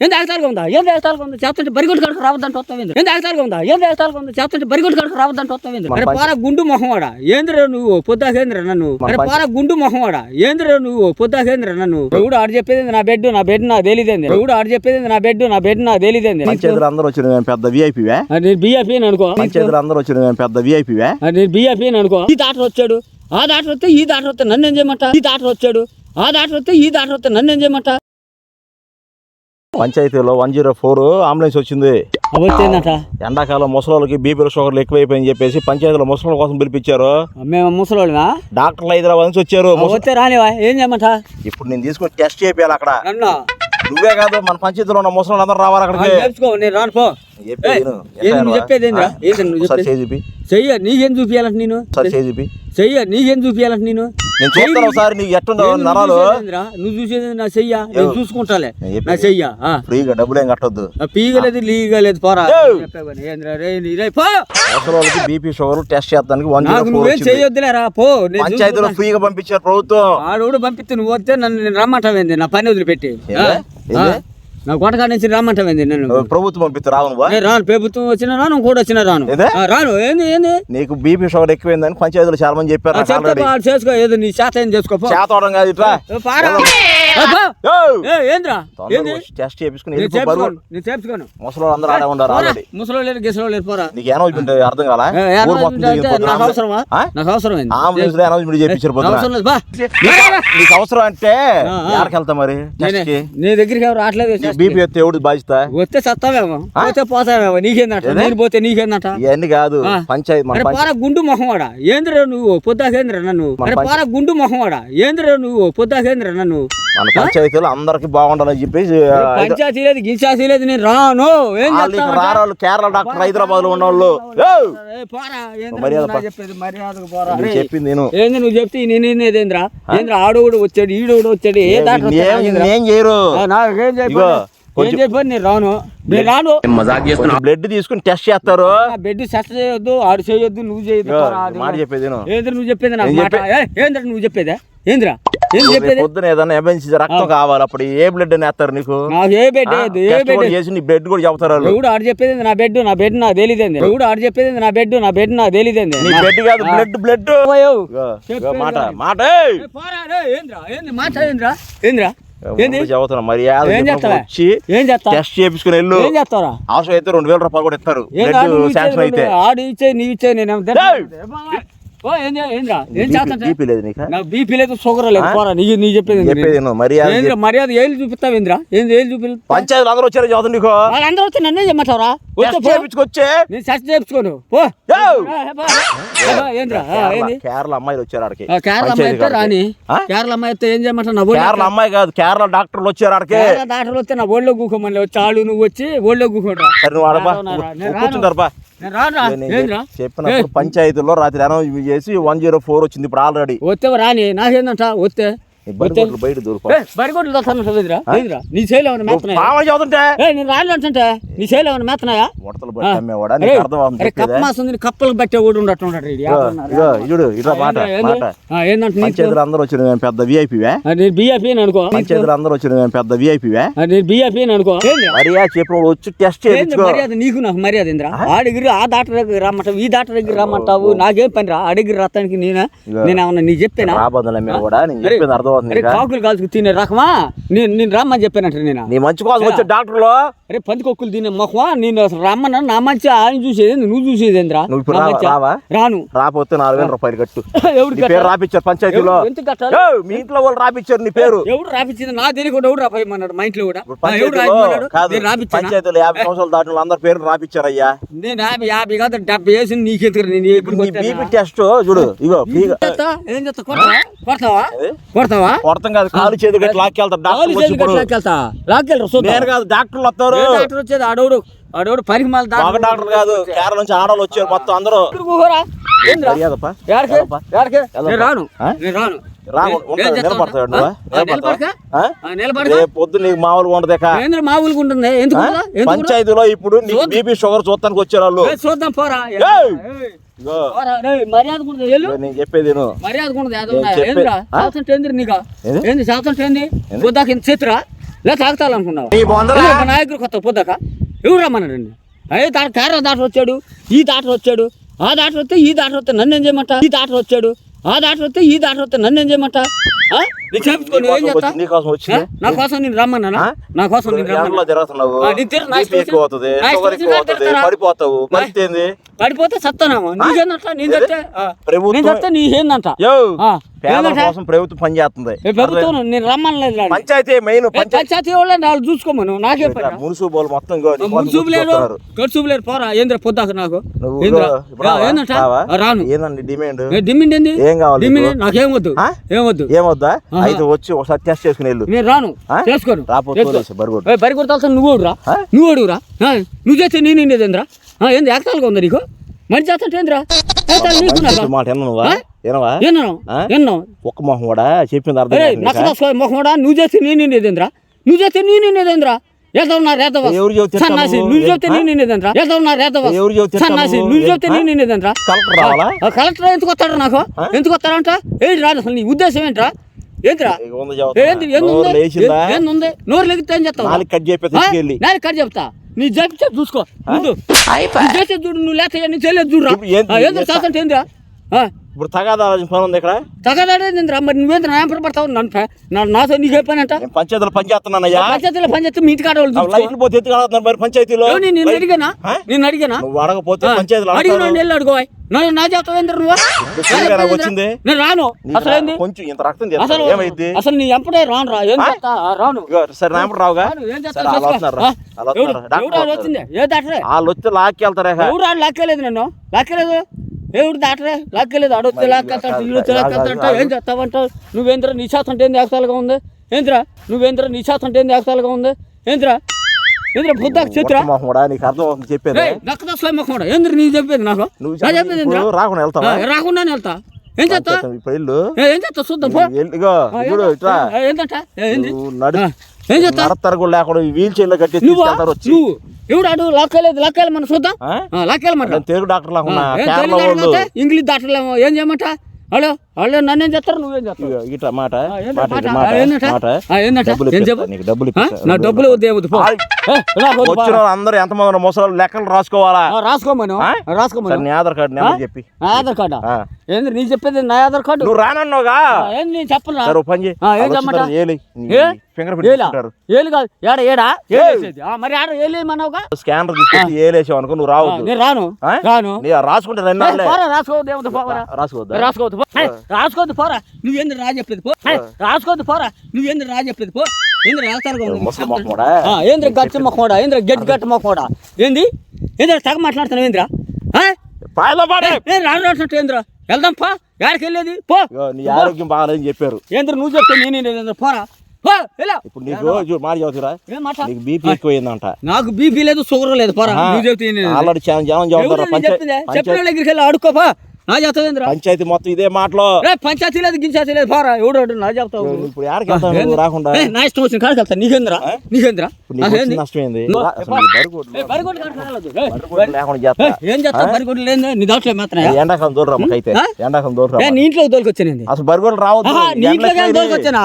ఎంత ఆగతాలుగా ఉందా? ఏం ఆగతాలుగా ఉందా? చేస్తుంటే బరిగొట్టు కడుకు రావద్దంటే వస్తావు ఏంది? ఎంత ఆగతాలుగా ఉందా? ఏం ఆగతాలుగా ఉందా? చేస్తుంటే బరిగొట్టు కడుకు రావద్దంటే వస్తావు ఏంది? అరే పోరా గుండు మొహవాడా ఏంద్ర నువ్వు? పొద్దాకేంద్ర నన్ను? అరే పోరా గుండు మొహవాడా ఏంద్ర నువ్వు? పొద్దాకేంద్ర నన్ను? ఎవడు ఆడు చెప్పేది నా బెడ్ నా బెడ్ నా తెలియదేంది ఎవడు ఆడు చెప్పేది నా బెడ్ నా బెడ్ నా తెలియదేంది అందరూ వచ్చిన పెద్ద విఐపివే నేను బిఎఫ్ఈ అనుకో. అందరూ వచ్చిన పెద్ద విఐపివే నేను బిఎఫ్ఈ అనుకో. ఈ డాక్టర్ వచ్చాడు. ఆ డాక్టర్ వస్తే ఈ డాక్టర్ వస్తే నన్ను ఏం చేయమంట? ఈ డాక్టర్ వచ్చాడు. ఆ డాక్టర్ వస్తే ఈ డాక్టర్ వస్తే నన్ను ఏం చేయమంట? పంచాయతీలో వన్ జీరో ఫోర్ అంబులెన్స్ వచ్చింది. ఎండాకాలం ముసలోళ్ళకి బీపీలు షుగర్లు ఎక్కువైపోయింది చెప్పేసి పంచాయతీలో ముసలోళ్ళ కోసం పిలిపించారు. మేము ముసలోళ్ళమా? డాక్టర్లు హైదరాబాద్ నుంచి వచ్చారు. ఏం చేయమంట? ఇప్పుడు నేను తీసుకొని టెస్ట్ చేయాలి అక్కడ. నువ్వే కాదు మన పంచాయతీలో ఉన్న ముసలోళ్ళు అందరూ రావాలి అక్కడికి. చెప్పేది చెయ్య నీకేం చూపియాలంట నేను? చెయ్య నీకేం చూపియాలంట నేను? నేను చూస్తాను ఒకసారి నీకు ఎట్టుందో నరాలు? నువ్వు చూసేది నా చెయ్య? నేను చూసుకుంటాలే. నా చెయ్య. ఫ్రీగా డబ్బులు ఏం కట్టొద్దు. పీగలేదు లీగలేదు పోరా. పో. ముసలోళ్ళకి బీపీ షుగర్ టెస్ట్ చేస్తానికి వన్ నువ్వేం చెయ్యొద్దులేరా? పో. పంచాయతీలో. ఫ్రీగా పంపించారు ప్రభుత్వం. ఆడోడు పంపిస్తే నువ్వు వస్తే నన్ను నేను రమ్మంటావేంది? నా పని వదిలిపెట్టి? నా కొట్టకాడ నుంచి రమ్మంటావేంది నన్ను ప్రభుత్వం పంపిస్తే రావు నేను రాను ప్రభుత్వం వచ్చినా రాను కూడా వచ్చినా రాను. రాను ఏంది ఏంది? నీకు బీపీ షుగర్ ఎక్కువైందని పంచాయతీలో చాలా మంది చెప్పారు చేసుకో ఏదో నీ చేత ఏం చేసుకో పో. చేతవడం కాదు ఇట్లా. ఏంద్రా? టెస్ట్ చేపించుకుని ముసలో అందరూ ఆడే ఉండారు. ఆల్రెడీ. లేరు లేరు పోరా. నీకు అనౌన్స్మెంట్ అర్థం కాలా? నాకు అవసరమా? నాకు అవసరం అంబులెన్స్ అనౌన్స్మెంట్ చేపించారు నాకు అవసరం అంటే. ఎక్కడికి వెళ్తా మరి నీ దగ్గరికి ఎవరు రావట్లేదు బీపీ వస్తే ఎవడు బాధ్యత? వస్తే సత్తావేమో పోతే పోతావేమో నీకేందట? నేను పోతే నీకేందట? ఇవన్నీ కాదు. పంచాయతీ పోరా గుండు మొహవాడా ఏంద్ర నువ్వు? పొద్దాకేంద్ర నన్ను? పోరా గుండు ఏంద్ర నువ్వు? పొద్దాకేంద్ర నన్ను? మన పంచాయతీలో అందరికి బాగుండాలని చెప్పేసి పంచాయతీ లేదు గిచాసీ లేదు నేను రాను. ఏం? రారాళ్ళు కేరళ డాక్టర్ హైదరాబాద్లో ఉన్నోళ్ళు. చెప్పేది మర్యాదకు పోరా. నేను అరే, చెప్పింది నేను. ఏంది నువ్వు చెప్తే నేను ఏంద్ర ఏంద్ర వచ్చాడు ఈడోడు వచ్చాడు ఏ డాక్టర్ వచ్చాడు ఏం? ఏం చేయరు. నాకు చెప్పాను నేను రాను. నేను రాను. బ్లడ్ తీసుకుని టెస్ట్ చేస్తారు. నా బెడ్ సెట్ చేయొద్దు ఆడు చేయొద్దు నువ్వు చేయొద్దు మాట చెప్పేది. ఏంద్ర నువ్వు చెప్పేది ఏంద్ర నువ్వు చెప్పేదా? ఏంద్రా? ఏం చెప్పేది? పొద్దున ఏదైనా ఎమర్జెన్సీ రక్తం కావాలి? అప్పుడు ఏ బ్లడ్ అని వేస్తారు నీకు? నాకు ఏ బెడ్ ఏ బెడ్ కూడా చేసి నీ బ్లడ్ కూడా చెబుతారు వాళ్ళు. ఎవడు ఆడు చెప్పేది నా బెడ్ నా బెడ్ నాకు తెలియదేంది ఎవడు? ఆడు చెప్పేది నా బెడ్ నా బెడ్ నాకు తెలియదేంది నీ బ్లడ్ కాదు బ్లడ్ బ్లడ్ మాట. మాట! ఏంద్రా? ఏంది? మాట ఏంద్రా? ఏంద్రా? ఏంది? ముందు చెబుతున్నా మర్యాద ఏం? వచ్చి చేస్తా టెస్ట్ చేపించుకుని వెళ్ళు. ఏం చేస్తారా అవసరం అయితే రెండు వేల రూపాయలు కూడా ఇస్తారు. ఆడు శాంక్షన్ అయితే. ఇచ్చే నీ ఇచ్చే నేను! ఓ ఏం చే- ఏంద్రా ఏం చేస్తా బీపీ లేదు నీకు? నాకు బీపీ లేదు షుగర్ లేదు. పోరా నీ నీ చెప్పేది ఏంది? చెప్పేది నువ్వు మర్యాద ఏంద్రా చెప్పు. మర్యాద ఏళ్ళు చూపిస్తావు ఏంద్రా? ఏంది ఏళ్ళు చూపి పంచాయతీలు అందరూ వచ్చారు చదువు నీకు. వాళ్ళందరూ వచ్చి నన్నే వచ్చే. చేపించుకొచ్చే నేను పో. ఏంద్రా? కేరళ ఏంది? కేరళ అమ్మాయిలు వచ్చారు ఆడికి. కేరళ అమ్మాయి అయితే రాని? కేరళ అమ్మాయి అయితే ఏం చేయమంటావు? నా కేరళ అమ్మాయి కాదు కేరళ డాక్టర్లు వచ్చారు ఆడికి. కేరళ డాక్టర్ వస్తే నా ఒళ్ళో కూకోమని వచ్చి ఆడు నువ్వు వచ్చి ఒళ్ళో రాను. కూర్చుంటారు బా చెప్పినప్పుడు పంచాయతీలో రాత్రి అనౌన్స్ చేసి వన్ జీరో ఫోర్ వచ్చింది ఇప్పుడు ఆల్రెడీ వస్తే రాని నాకేందంట? వస్తే. బయట బరిగొడ్లు నీ చేలో ఏమైనా చదువుతుంటే? నేను రాను అంటే నీ చేలో ఏమైనా మేతనాయా ఉడతలు బట్టి అమ్మేవాడా? నీకు అర్థం అవుతుంది అరే కప్ప చెప్పేదా? మాసం తిని కప్పలు బట్టే కూడా. ఇగో, ఇడు ఇట్లా మాట? మాట. ఏందంటే అందరూ వచ్చిన మేము పెద్ద విఐపివే నేను అనుకో. అందరూ వచ్చిన మేము పెద్ద విఐపివే అనుకో. మర్యాద వచ్చి టెస్ట్ చేయించుకో. మర్యాద? నీకు నాకు మర్యాద ఏంద్రా? ఆ? దగ్గర ఆ డాక్టర్ దగ్గర రమ్మంటావు ఈ డాక్టర్ దగ్గర రమ్మంటావు నాకేం పని రా ఆ రత్తానికి నేనా? నేను ఏమన్నా నీ చెప్పానా? రాబందులు అమ్మే కూడా నేను అరే, చెప్పింది అర్థం అవుతుంది కాకులు కాల్చుకు తినే రకమా? నేను నేను రమ్మని చెప్పానంట నేను? నీ మంచి కోసం వచ్చే డాక్టర్లు? అరే పందికొక్కులు తినే మొహమా? నేను అసలు రమ్మన్నా నా మంచి ఆయన చూసేది నువ్వు చూసేది ఏంద్రా? నువ్వు ఇప్పుడు రావా-? రాను. రాకపోతే నాలుగు వేల రూపాయలు కట్టు. పేరు రాపిచ్చారు పంచాయతీలో. మీ ఇంట్లో వాళ్ళు రాపిచ్చారు నీ పేరు. ఎవడు రాపించింది నా తెలియకుండా ఎవడు రాపాయమన్నాడు మా ఇంట్లో కూడా? పంచాయతీలో కాదు యాభై సంవత్సరాలు దాటిన అందరి పేరు రాపిచ్చారు అయ్యా నేను యాభై యాభై కాదు డెబ్బై వేసి నీకెందుకు నేను బీపీ టెస్ట్ చూడు ఇగో ఏం చేస్తా కొడతావా? కొడతావా? కొడతావా? కొడతాం కాదు కాలు చేతి గట్టి కాలు డాక్టర్ లాక్కెళ్తా. లాక్కెళ్ళరు చూద్దాం నేను కాదు డాక్టర్లు వస్తారు. డాక్టర్ వచ్చేది? ఆడోడు ఆడోడు పనికి మాల ఒక డాక్టర్ కాదు కేరళ నుంచి ఆడవాళ్ళు వచ్చారు మొత్తం అందరూ. రాను? నేను రాను. పొద్దు నీకు మామూలుగా ఉండదే కా. ఏంద్ర మామూలుగా ఉంటుంది? ఎందుకు? పంచాయతీలో ఇప్పుడు నీకు బీపీ షుగర్ చూస్తానికి వచ్చారు వాళ్ళు. చూద్దాం పోరా. మర్యాద చెప్పేది? శాతం ఇంత చేతురా? తాగుతాలనుకున్నావు? మా నాయకుడు కొత్త పొద్దాక. ఎవరు రమ్మన్నారండి అయ్యే దాట కేరళ దాట వచ్చాడు ఈ దాట వచ్చాడు ఆ దాట వస్తే ఈ దాట వస్తే నన్ను ఏం చేయమంట? ఈ దాట వచ్చాడు. ఆ దాటి వస్తే ఈ దాటి వస్తే నన్ను ఏం చేయమంటా నేను చేపించుకొని ఏం చేస్తా? వచ్చింది నా కోసం నేను? నా కోసం నేను రమ్మన్నా ఎక్కువ అవుతుంది షుగర్ ఎక్కువ అవుతుంది? పడిపోతావు పరిస్థితి ఏంది పడిపోతే సత్తానామా నీకేందంట నేను చెప్తే. ప్రభుత్వం- నేను చెప్తే నీకేందంట యో ఆ. పేదల ఏందంట? కోసం ప్రభుత్వం పని చేస్తుంది ఏ ప్రభుత్వం నేను రమ్మనలేదు. పంచాయతీ మెయిన్ ఏ పంచాయతీ వాళ్ళే వాళ్ళు చూసుకోమను నాకే బోల్ మొత్తం మున్సూపు లేరు కూర్చోస్తున్నారు. ఖర్చు లేరు పోరా ఏంద్ర పొద్దాక నాకు? ఏందంట రాను ఏందండి డిమాండ్ ఏ డిమ్మిండి ఏంది ఏం కావాలి డిమ్మిండి నీకు? వద్దు? ఏం వద్దు ఏమొద్దా ఆహా. అయితే వచ్చి ఒకసారి టెస్ట్ చేసుకుని వెళ్ళు. నేను రాను? చేసుకోను. రాపోతే చేసుకో. తోలేసి బరిగొడ్డు. ఏ, బరి కొడతాల్సిన నువ్వు ఆ? నువ్వు ఆ, నువ్వు చేస్తే నేను ఇండేదేంద్రా ఏంది ఏకతాలుగా ఉందా నీకు? మంచి చేస్తుంటే ఏంద్రా? మాట ఒక్క మొహం కూడా చెప్పింది అర్థం? నక్కదాసుకో మొహమడా నువ్వు చేస్తే నేను ఇండేదేంద్రా నువ్వు చేస్తే నేను ఇండేదేంద్రా ఎవరు సన్నాసి నువ్వు? నేను రేతవా ఎవరు సన్నాసి నువ్వు? నేను కలెక్టర్ రావాలా? ఆ కలెక్టర్ ఎందుకు వస్తాడు నాకు? ఎందుకు వస్తాడంట? ఏంటి రాదు అసలు నీ ఉద్దేశం ఏంట్రా? చెబుతా. ఏంది? ఏంది నోరు లెగితే ఏం చేస్తావు? నాలుగు కట్ నేను కట్ చెప్తా. నీ చెప్పి చూసుకో. ముందు చేసే చూడు నువ్వు లేక నీ చేయలేదు చూడరా ఇప్పుడు ఏంది- ఆ, ఏంది చేస్తంటే ఏందిరా? ఇప్పుడు తగాదా పని ఉంది ఇక్కడ? తగదాడేందిరా మరి నువ్వేంద్ర నా ఎంపర పడతావు? నన్ను నా- నాతో నీకు పని అంట? పంచాయతీలో పని చేస్తున్నానయ్యా. పంచాయతీలో పని చేస్తే మీ ఆ చూసుకో. లైట్లు పోతే ఎత్తుకు ఆడుతున్నారు మరి పంచాయతీలో? నేను అడిగానా? నేను అడిగానా? నువ్వు అడగపోతే పంచాయతీలో అడిగిన వెళ్ళి అడుగో నా నా చేస్తావు ఏంద్ర నువ్వు? వచ్చింది. నేను రాను. అసలు ఏంది? కొంచెం ఇంత రక్తం అసలు ఏమైంది? అసలు నీ ఎంపడే రాను రా. ఏం చేస్తా? రాను. సరే రావుగా? ఏం చేస్తా సరే వాళ్ళు. వచ్చింది? ఏ డాక్టరే? వాళ్ళు వచ్చి లాక్కి వెళ్తారా ఎవడు ఆడు లాక్కలేదు నన్ను? లాక్కలేదు ఎవడు డాక్టరే లాక్కలేదు ఆడు వచ్చి లాక్కెళ్తాడు ఇల్లు లాక్కెళ్తాడంట ఏం చేస్తావంటావు? నువ్వేంద్ర నీ శాతం అంటే ఏంది ఏకతాలుగా ఉంది? ఏంద్రా? నువ్వేంద్ర నీ శాతం అంటే ఏంది ఏకతాలుగా ఉంది? ఏంద్రా? ఏంద్ర బుద్ధాకు చేతురా? నీకు అర్థం చెప్పేది. ఏంద్ర నీ చెప్పేది నాకు? నువ్వు నా చెప్పేది రాకుండా వెళ్తావా? ఆ, రాకుండానే వెళ్తా. ఏం చేస్తా ఇప్పుడు ఏ, ఏం చేస్తా చూద్దాం ఏంటంట నడు ఏం చేస్తా లేకుండా వీల్ చైర్లో కట్టి తీసుకెళ్తారు వచ్చి. ఎవడు లాక్కలేదు లాక్కలేదు మనం చూద్దాం. ఆ? లాక్కెళ్ళమంట నేను తెలుగు డాక్టర్ లాగా ఇంగ్లీష్ దాటలేమో ఏం చేయమంట హలో? వాళ్ళు నన్నేం చేస్తారు నువ్వేం చేస్తావు? ఇట్లా మాట? డబ్బులు. నా డబ్బులు వద్దు ఏమొద్దు పో. ఆయ్. ఏ, రా, వద్దు, వచ్చిన. వాళ్ళందరూ ఎంతమంది ముసలి లెక్కలు రాసుకోవాలా? రాసుకోమను? రాసుకోమను. నీ ఆధార్ కార్డు నెంబర్ చెప్పి. నా ఆధార్ కార్డా. ఏంది నీ చెప్పేది నా ఆధార్ కార్డు? నువ్వు రానన్నావుగా? ఏంది నేను చెప్పను? సరే పని చేయి. ఏం చెప్పమంటా? ఏలి? ఫింగర్ ప్రింట్ ఏలా? కాదు ఏడ ఏడా? ఏలేసేది. మరి ఆడ ఏలేమన్నావుగా? స్కానర్ తీసుకొచ్చి ఏలేసావు అనుకో నువ్వు రావద్దు. నేను రాను? రాను. నీ రాసుకుంటే రెండు రాసుకోవద్దు రాసుకోవద్దా? రాసుకోవద్దు రాసుకోవద్దు పోరా. నువ్వేంది రా చెప్పేది పో. ఏయ్, రాసుకోవద్దు పోరా. నువ్వేంది రా చెప్పేది పో. ఏంది రాస్తారుగా ఏంద్ర గట్టి మొక్కమోడా ఏంద్ర గట్టి గట్టి మొక్కమోడా ఏంది? ఏంద్ర తెగ మాట్లాడుతున్నావు ఏంద్రా? రాసినట్టు ఏంద్ర? వెళ్దాం పో. ఎక్కడికి వెళ్ళేది? పో. నీ ఆరోగ్యం బాగాలేదని చెప్పారు. ఏంద్ర నువ్వు చెప్తే నేను పోరా. ఇప్పుడు నీకు మాట చదువుతురా నీకు బీపీ ఎక్కువైందంట. నాకు బీపీ లేదు షుగర్ లేదు పోరా. నువ్వు చెప్తే? ఆల్రెడీ చాలా జనం చదువుతారు? చెప్పిన దగ్గరికి వెళ్ళి అడుక్కోపా నా చెప్తావేంద్ర పంచాయతీ మొత్తం ఇదే మాటలో. రే పంచాయతీ లేదు గించాయతీ లేదు. పోరా ఎవడు వాడు నా చెప్తావు ఇప్పుడు యాడికి నువ్వు? రాకుండా. నా ఇష్టం వచ్చిన కాడికి వెళ్తా. నీకేంద్రా? నీకేంద్రా? ఏ, బరిగొడ్లు లేదు నీ దాంట్లో మాత్రమే ఎండాకాలం దూరం ఆ? ఎండాకాలం దూరం నీ ఇంట్లో తోలుకొచ్చానండి అసలు బరిగొడ్లు రావద్దు. నీ ఇంట్లో కానీ తోలుకొచ్చానా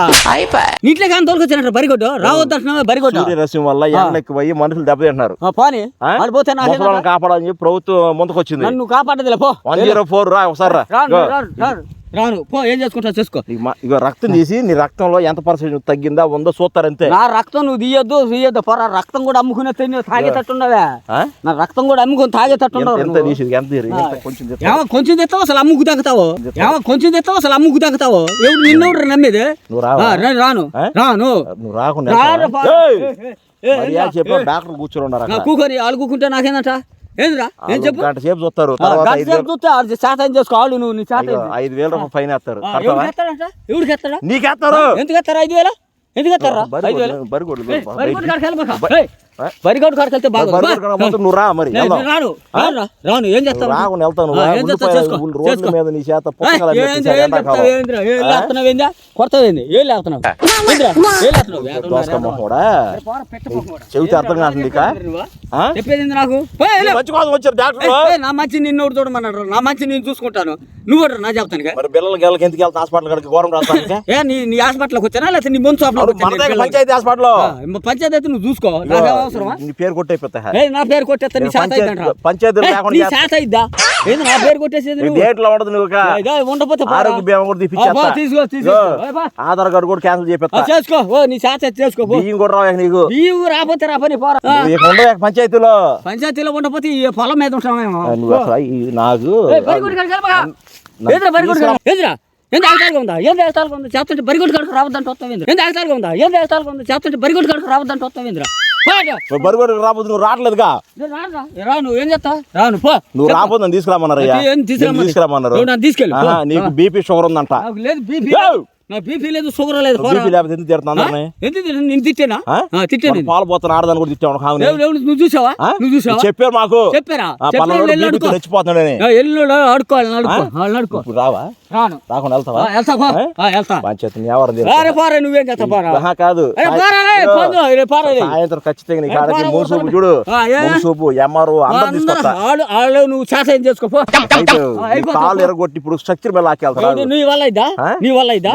నీ ఇంట్లో కానీ తోలుకొచ్చానంట బరిగొడ్డు రావద్దు అంటున్నావా బరిగొడ్డు సూర్యరశ్మి వల్ల ఎండలకి పోయి మనుషులు దెబ్బతింటున్నారు. ఆ, పోనీ. ఆ? ఆడిపోతే నా ముసలాలను కాపాడని చెప్పి ప్రభుత్వం ముందుకొచ్చింది. నన్ను కాపాడదులే పో. వన్ జీరో ఫోర్ రా ఒకసారి రా. రాను రాను రాను. రాను. పో ఏం చేసుకుంటావు చేసుకో. నీకు మా- ఇగో రక్తం తీసి నీ రక్తంలో ఎంత పర్సెంట్ తగ్గిందా? ఉందో చూస్తారు అంతే. నా రక్తం నువ్వు తీయొద్దు తీయొద్దు. పోరా రక్తం కూడా అమ్ముకునే తిని తాగేటట్టున్నావే. ఆ? నా రక్తం కూడా అమ్ముకొని ఎంత- ఎంత. తీసి ఎంత కొంచెం. ఏమో కొంచెం తెస్తావు? అసలు అమ్ముకు తగ్గుతావు ఏమో కొంచెం తెస్తావు? అసలు అమ్ముకు తగ్గుతావు ఎవడు నిన్నెవడు నమ్మేది? నువ్వు రావా? ఆ, నేను రాను. ఆ? రాను. నువ్వు రాకుండా రాను? పో. ఏయ్! డాక్టర్ కూర్చొని ఉన్నారు నా అక్కడ? కూకొని ఆలు కూకుంటే నాకేందట? ఏంద్రా? వాళ్ళు చెప్పు? గంట సేపు చూస్తారు. గంట సేపు చూస్తే ఆడు శాతం చేసుకో ఆడు నువ్వు నీ శాతం ఐదు వేల రూపాయలు ఫైన్ వేస్తారు. ఎవడికి ఎత్తాడా నీకేస్తారు ఎందుకు ఎత్తారా ఐదు వేల? ఎందుకు ఎత్తారా ఐదు వేల? బరిగొడ్లు బరిగొడ్డు కాడికి వెళ్తే బాగోదు. బా. నువ్వు రా మరి. రాను. రాను ఏం చేస్తావు? రాకుండా ఉల్లి- రోడ్ల. మీద నీ చేత ఏం లేస్తున్నావు. చెబితే అర్థం కాదు? చెప్పేది నాకు? వచ్చారు డాక్టర్. నా మంచి నిన్ను చూడమన్నాడు. నా మంచి నేను చూసుకుంటాను. నువ్వు నా చెప్తాను మరి పిల్లల గెలకి ఎందుకు వెళ్తా హాస్పిటల్ కాడికి ఘోరం రాస్తానికి? ఏ నీ నీ హాస్పిటల్కి వచ్చానా? లేకపోతే నీ ముందు పంచాయతీ హాస్పిటల్. పంచాయతీ అయితే నువ్వు చూసుకో. అవసరమా? నీ పేరు కొట్టయిపోతా ఏ నా పేరు కొట్టేస్తా నీ శాత పంచాయతీ- లేకుండా నీ. శాత అయిద్దా? ఏంది నా పేరు కొట్టేసేది నువ్వు. డేట్లో ఉండదు నువ్వు ఉండకపోతే. ఆరోగ్య బీమా కూడా తీపిచ్చేస్తా. తీసుకో తీసుకో ఏ. ఆధార్ కార్డు కూడా క్యాన్సిల్ చేపిస్తా. చేసుకో. ఓ నీ శాత చేసుకో బియ్యం కూడా రావు నీకు. బియ్యం రాకపోతే రాపని పోరా. ఉండవు పంచాయతీలో? పంచాయతీలో ఉండకపోతే ఈ పొలం మీద ఉంటామేమో నాకు ఏందిరా? ఏంది ఆగతాలుగా ఉందా? ఏంది ఆగతాలుగా ఉందా? చేస్తుంటే బరిగొడ్డు కాడికి రావద్దంటే ఆగతాలుగా ఉందా? ఆగతాలుగా ఉందా? చేస్తుంటే బరిగొడ్డు కాడికి రావద్దంటే రాబోదు నువ్వు రావట్లేదుగా. రా. నువ్వు నువ్వు రాబోదు నన్ను తీసుకురామన్నారు? తీసుకెళ్ళు, నీకు బీపీ షుగర్ ఉందంట. లేదు బీపీ ఏయ్! నా బీపీ లేదు షుగర్ లేదు పోరా. బీపీ లేకపోతే ఎందుకు తిడుతున్నా ఎందుకు? నేను తిట్టానా? తిట్టాను పాలు ఆడదాన్ని కూడా నువ్వు చూసావా? ఆ? నువ్వు చూసావా? చెప్పారు మాకు. చెప్పారా? ఆడుకోవాలి ఇప్పుడు రావా? రాను. రాకుండా వెళ్తావా? వెళ్తా పో. వెళ్తా. ఎవరు పారే నువ్వేం చేస్తా పారా. కాదు. సాయంత్రం ఖచ్చితంగా. చూడు. అందరు తీసుకొస్తా. నువ్వు శాసనం. ఎరగొట్టి ఇప్పుడు స్ట్రక్చర్ మీద నీ వల్ల ఇద్దా? నీ వల్ల ఇద్దా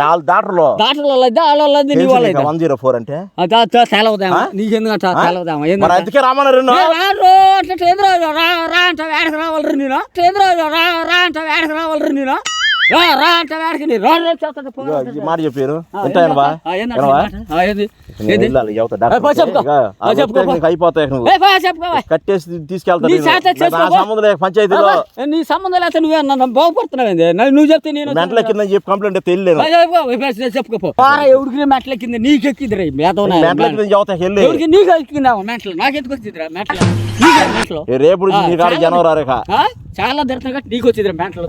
వాళ్ళ వల్ల ఇద్దా, నీ వల్ల ఇద్దా వన్ జీరో ఫోర్ అంటే? తెలవదేమా? నీకెందుకంట? తెలవదేమా మరి ఏందంట అందుకే రామన్నారు నిన్ను. ఏ, రా రో, అట్లా చంద్ర రా రా అంటే వేడకి రావాలి నేను రా రా అంటే వేడకి రావాలి నేను రా రా అంటే వేడకి నీ రా రా చేస్తాడు పో. ఇగో, ఈ మాట చెప్పారు ఆ, వింటాయనవా ఆ, ఏందంట, వినవా? ఏందంట? ఆ, ఏంది? నేను ఏంది? వెళ్ళాలి, యువత ఏ, డాక్టర్ పో, చెప్పుకో. ఇక, ఆ ఆ, చెప్పుకో, వస్తే పో. నీకు అయిపోతాయి నువ్వు ఏ, పో, చెప్పుకోవా. కట్టేసి తీసుకెళ్తా నీ నేను. చేత నాకు చేసుకో, నా పో. సంబంధం లేక పంచాయతీలో ఏ, నీ సంబంధం లేకపోతే నువ్వే నన్ను బాగుపడుతున్నావు నువ్వు చెప్తే నేను మెంటల్ కింద చెప్పి కంప్లైంట్ చెప్పుకోపో పార మెట్ల కింద నీకు ఎక్కింది రే మేధవ నాయన. మెంటల్ కింద వెళ్ళి ఎవరికి నీకు మెట్లు నీకు మెట్లు రేపు ఆ, నీ కాడ చాలా- జనవరి ఆ? చాలా దర్శనం నీకు వచ్చిందిరా మెట్లు